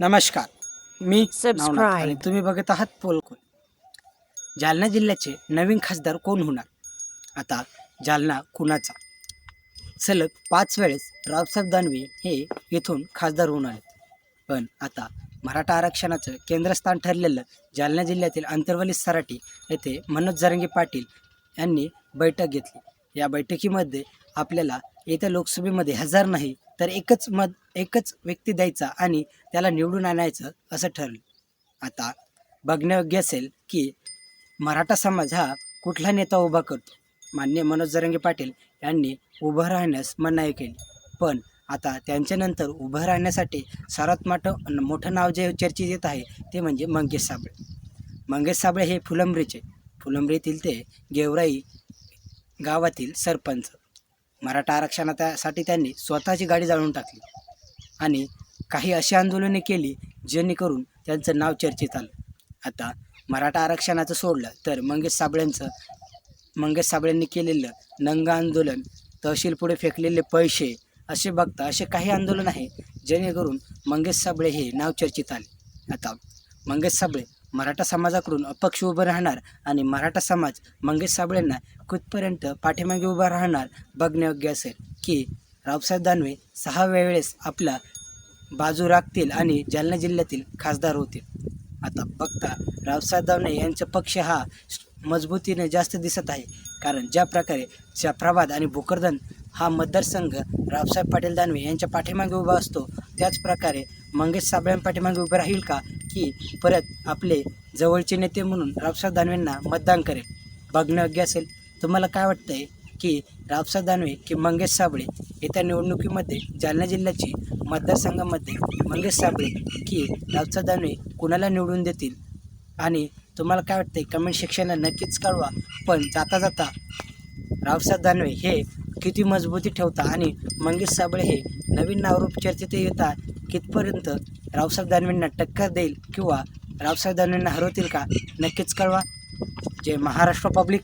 नमस्कार. मी Subscribe. आणि तुम्ही बघत आहात पोलकोल. जालना जिल्ह्याचे नवीन खासदार कोण होणार? आता जालना कुणाचा? सलग पाच वेळेस रावसाहेब दानवे हे येथून खासदार होऊन आले पण आता मराठा आरक्षणाचं केंद्रस्थान ठरलेलं जालना जिल्ह्यातील अंतर्वली सराटी येथे मनोज जरंगे पाटील यांनी बैठक घेतली. या बैठकीमध्ये आपल्याला येत्या लोकसभेमध्ये हजार नाही तर एकच मत एकच व्यक्ती द्यायचा आणि त्याला निवडून आणायचं असं ठरलं. आता बघण्यायोग्य असेल की मराठा समाज हा कुठला नेता उभा करतो? मान्य मनोज जरंगे पाटील यांनी उभं राहण्यास मनाई केली. पण आता त्यांच्यानंतर उभं राहण्यासाठी सर्वात मोठं मोठं नाव जे चर्चेत येत आहे ते म्हणजे मंगेश साबळे. मंगेश साबळे हे फुलंब्रीचे. फुलंब्रीतील ते गेवराई गावातील सरपंच. मराठा आरक्षणासाठी त्यांनी स्वतःची गाडी जाळून टाकली. आणि काही अशी आंदोलने केली जेणेकरून त्यांचं नाव चर्चेत आलं. आता मराठा आरक्षणाचं सोडलं तर मंगेश साबळेंचं मंगेश साबळेंनी केलेलं नंग आंदोलन तहसील पुढे फेकलेले पैसे असे बघता असे काही आंदोलन आहे जेणेकरून मंगेश साबळे हे नाव चर्चेत आले. आता मंगेश साबळे मराठा समाजाकडून अपक्ष उभं राहणार आणि मराठा समाज मंगेश साबळेंना कुठपर्यंत पाठीमागे उभा राहणार बघण्यायोग्य असेल की रावसाहेब दानवे सहा वेळेस आपला बाजू राखतील आणि जालना जिल्ह्यातील खासदार होतील. आता बघता रावसाहेब दानवे यांचा पक्ष हा मजबूतीने जास्त दिसत आहे कारण ज्या प्रकारे जाफराबाद आणि भोकरदन हा मतदारसंघ रावसाहेब पाटील दानवे यांच्या पाठीमागे उभा असतो त्याच प्रकारे मंगेश साबळ्यांपाठीमागे उभे राहील का की परत आपले जवळचे नेते म्हणून रावसाहेब दानवेंना मतदान करेल. बघण्यायोग्य असेल. तुम्हाला काय वाटतंय की रावसाहेब दानवे की मंगेश साबळे येत्या निवडणुकीमध्ये जालना जिल्ह्याची मतदारसंघामध्ये मंगेश साबळे की रावसाहेब दानवे कुणाला निवडून देतील? आणि तुम्हाला काय वाटतंय? कमेंट सेक्शनला नक्कीच कळवा. पण जाता जाता रावसाहेब दानवे हे किती मजबूती ठेवता आणि मंगेश साबळे हे नवीन नावरूप चर्चेत येता कितपर्यंत रावसाहेब दानवेंना टक्कर देईल किंवा रावसाहेब दानवेंना हरवतील का? नक्कीच कळवा. जय महाराष्ट्र पब्लिक.